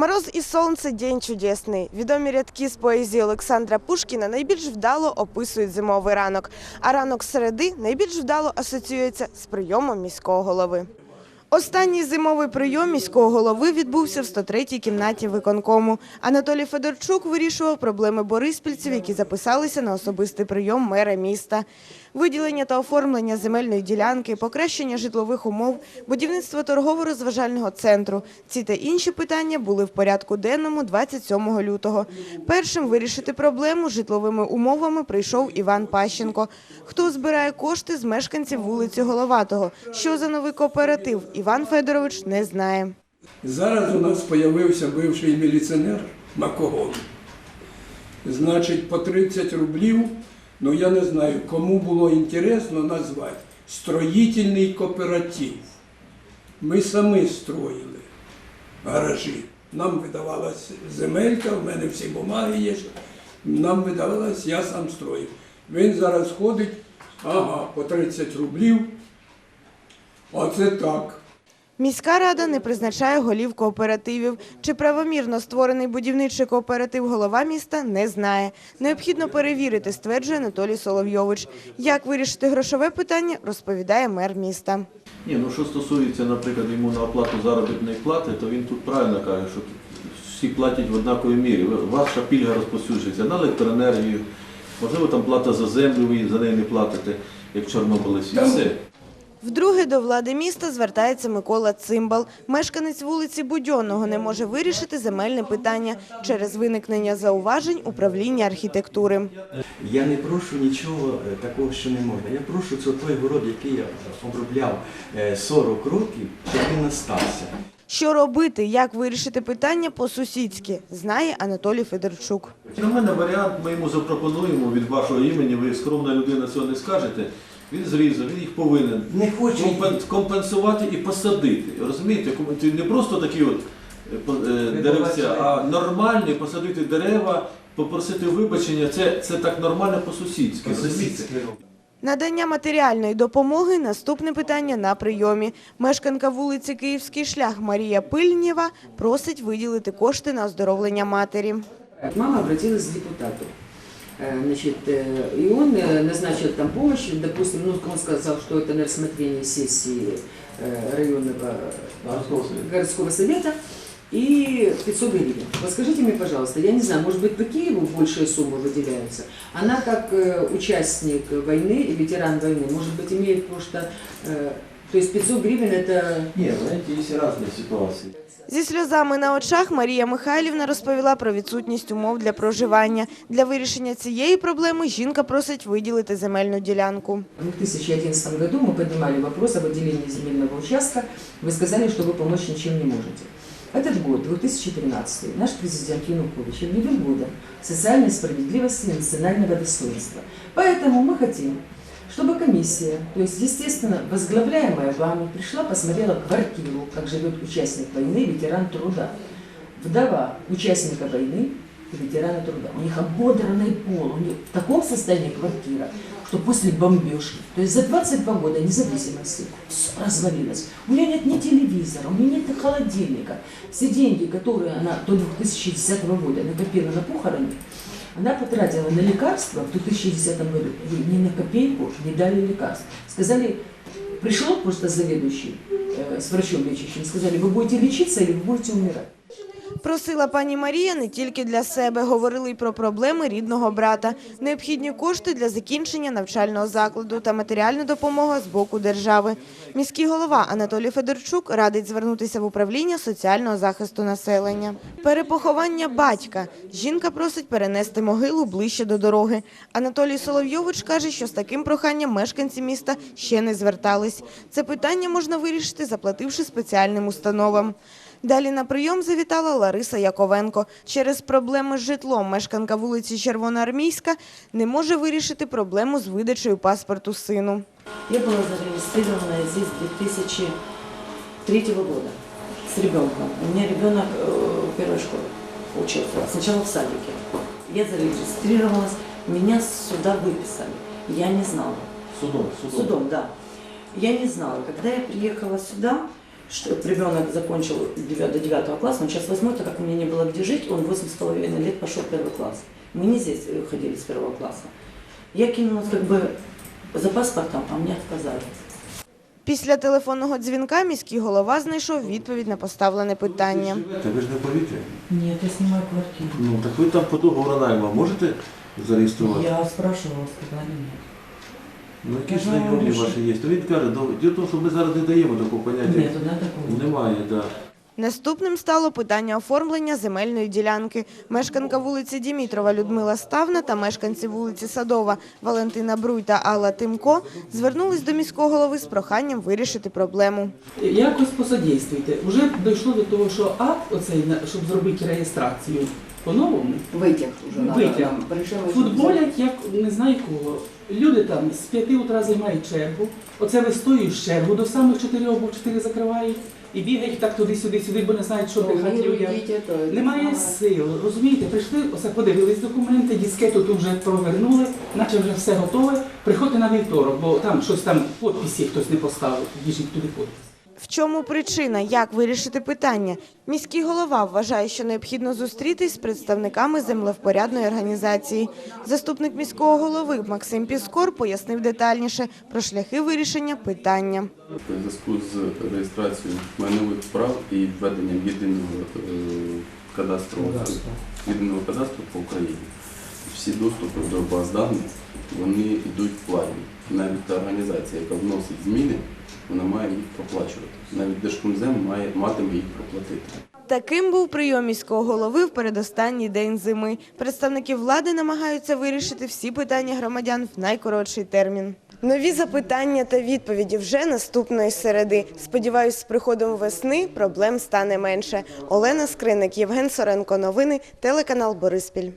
Мороз і сонце день чудесний. Відомі рядки з поезії Олександра Пушкіна найбільш вдало описують зимовий ранок, а ранок середи найбільш вдало асоціюється з прийомом міського голови. Останній зимовий прийом міського голови відбувся в 103-й кімнаті виконкому. Анатолій Федорчук вирішував проблеми бориспільців, які записалися на особистий прийом мера міста. Виділення та оформлення земельної ділянки, покращення житлових умов, будівництво торгово-розважального центру. Ці та інші питання були в порядку денному 27 лютого. Першим вирішити проблему з житловими умовами прийшов Іван Пащенко. Хто збирає кошти з мешканців вулиці Головатого? Що за новий кооператив? Іван Федорович не знає. Зараз у нас з'явився бивший міліціонер Макогон. Значить, по 30 рублів, ну я не знаю, кому було інтересно назвати строїтельний кооператив. Ми самі строїли гаражі. Нам видавалась земелька, в мене всі бумаги є. Нам видавалось, я сам строїв. Він зараз ходить, ага, по 30 рублів. Оце так. Міська рада не призначає голів кооперативів. Чи правомірно створений будівничий кооператив голова міста не знає. Необхідно перевірити, стверджує Анатолій Соловйович. Як вирішити грошове питання, розповідає мер міста. Ні, ну що стосується, наприклад, йому на оплату заробітної плати, то він тут правильно каже, що всі платять в однаковій мірі. Ваша пільга розповсюджується на електроенергію, можливо, там плата за землю, ви за неї не платите, як чорнобилець, і все. Вдруге до влади міста звертається Микола Цимбал. Мешканець вулиці Будьонного не може вирішити земельне питання через виникнення зауважень управління архітектури. Я не прошу нічого е, такого, що не можна. Я прошу це той город, який я обробляв е, 40 років, щоб він остався. Що робити, як вирішити питання по-сусідськи, знає Анатолій Федорчук. На мене варіант ми йому запропонуємо від вашого імені, ви скромна людина цього не скажете. Він зрізав, він їх повинен Не компен- компенсувати і посадити. Розумієте, не просто такі от е, по- е, деревця, а нормальні посадити дерева, попросити вибачення. Це, це так нормально по-сусідськи. розумієте? Надання матеріальної допомоги наступне питання на прийомі. Мешканка вулиці Київський шлях Марія Пильнєва просить виділити кошти на оздоровлення матері. Мама обратилась к депутату. Э, Значит, э, и он э, назначил там помощь, допустим, ну, он сказал, что это на рассмотрение сессии э, районного Городского совета. городского совета и 500 гривен. Вот скажите мне, пожалуйста, я не знаю, может быть, по Киеву большие суммы выделяются? Она как э, участник войны и ветеран войны, может быть, имеет просто... э, То есть 500 гривен это Ні, знаєте, є різні ситуації. Зі сльозами на очах Марія Михайлівна розповіла про відсутність умов для проживання. Для вирішення цієї проблеми жінка просить виділити земельну ділянку. В 2011 году мы поднимали вопрос о выделении земельного участка. Вы сказали, что вы помочь ничем не можете. Этот год, 2013, наш президент Янукович объявил годом социальной справедливости и национального достоинства. Поэтому мы хотим, чтобы комиссия, то есть, естественно, возглавляемая вами, пришла, посмотрела квартиру, как живет участник войны, ветеран труда. Вдова участника войны и ветерана труда. У них ободранный пол, у них в таком состоянии квартира, что после бомбежки, то есть за 22 года независимости, все развалилось. У нее нет ни телевизора, у нее нет холодильника. Все деньги, которые она до 2010 года накопила на похороны, она потратила на лекарства в 2010 году. Ей ни на копейку не дали лекарств. Сказали, пришел просто заведующий э, с врачом лечащим, сказали, вы будете лечиться или вы будете умирать. Просила пані Марія не тільки для себе, говорили й про проблеми рідного брата, необхідні кошти для закінчення навчального закладу та матеріальна допомога з боку держави. Міський голова Анатолій Федорчук радить звернутися в управління соціального захисту населення. Перепоховання батька. Жінка просить перенести могилу ближче до дороги. Анатолій Соловйович каже, що з таким проханням мешканці міста ще не звертались. Це питання можна вирішити, заплативши спеціальним установам. Далі на прийом завітала Лариса Яковенко. Через проблеми з житлом мешканка вулиці Червоноармійська не може вирішити проблему з видачею паспорту сину. Я была зарегистрирована здесь с 2003 года с ребенком. У меня ребенок э, в первой школе учился, сначала в садике. Я зарегистрировалась, меня сюда выписали. Я не знала. Судом, судом. Судом, да. Я не знала, когда я приехала сюда, что ребенок закончил 9, до 9 класса, он сейчас 8, так как у меня не было где жить, он 8,5 лет пошел в первый класс. Мы не здесь э, ходили с первого класса. Я кинулась как бы за паспортом, а мне отказали. Після телефонного дзвінка міський голова знайшов відповідь на поставлене питання. Живете, ви ж не в повітрі. Нет, я снимаю квартиру. Ну так ви там по договору найму можете зареєструвати? Я спрашивала, сказали нет. Ну які ж знайомі ваші є? То він каже, «Ну, діло в тому, що ми зараз не даємо такого поняття. Нет, да, такого. Немає, так. Да. Наступним стало питання оформлення земельної ділянки. Мешканка вулиці Дімітрова Людмила Ставна та мешканці вулиці Садова Валентина Бруй та Алла Тимко звернулись до міського голови з проханням вирішити проблему. Якось посодействуйте. Уже дійшло до того, що акт оцей, щоб зробити реєстрацію по-новому, Вытяг уже Витяг. Футболять як не знаю кого. Люди там з п'яти утра займають чергу. Оце вистоюєш чергу до самих чотирьох, бо в чотири закривають. І бігають так туди-сюди, сюди, бо не знають, що брехати людям. Немає сил, розумієте, прийшли, оце подивились документи, дискету тут вже провернули, наче вже все готове. Приходьте на вівторок, бо там щось там підписі хтось не поставив, біжіть туди підпис. В чому причина, як вирішити питання? Міський голова вважає, що необхідно зустрітись з представниками землевпорядної організації. Заступник міського голови Максим Піскор пояснив детальніше про шляхи вирішення питання. У зв'язку з реєстрацією майнових прав і введенням єдиного е, кадастрового єдиного кадастру по Україні. Всі доступи до баз даних вони йдуть платні. Навіть та організація, яка вносить зміни, вона має їх проплачувати. Навіть Держкомзем має матиме їх проплатити. Таким був прийом міського голови в передостанній день зими. Представники влади намагаються вирішити всі питання громадян в найкоротший термін. Нові запитання та відповіді вже наступної середи. Сподіваюсь, з приходом весни проблем стане менше. Олена Скриник, Євген Соренко. Новини, телеканал Бориспіль.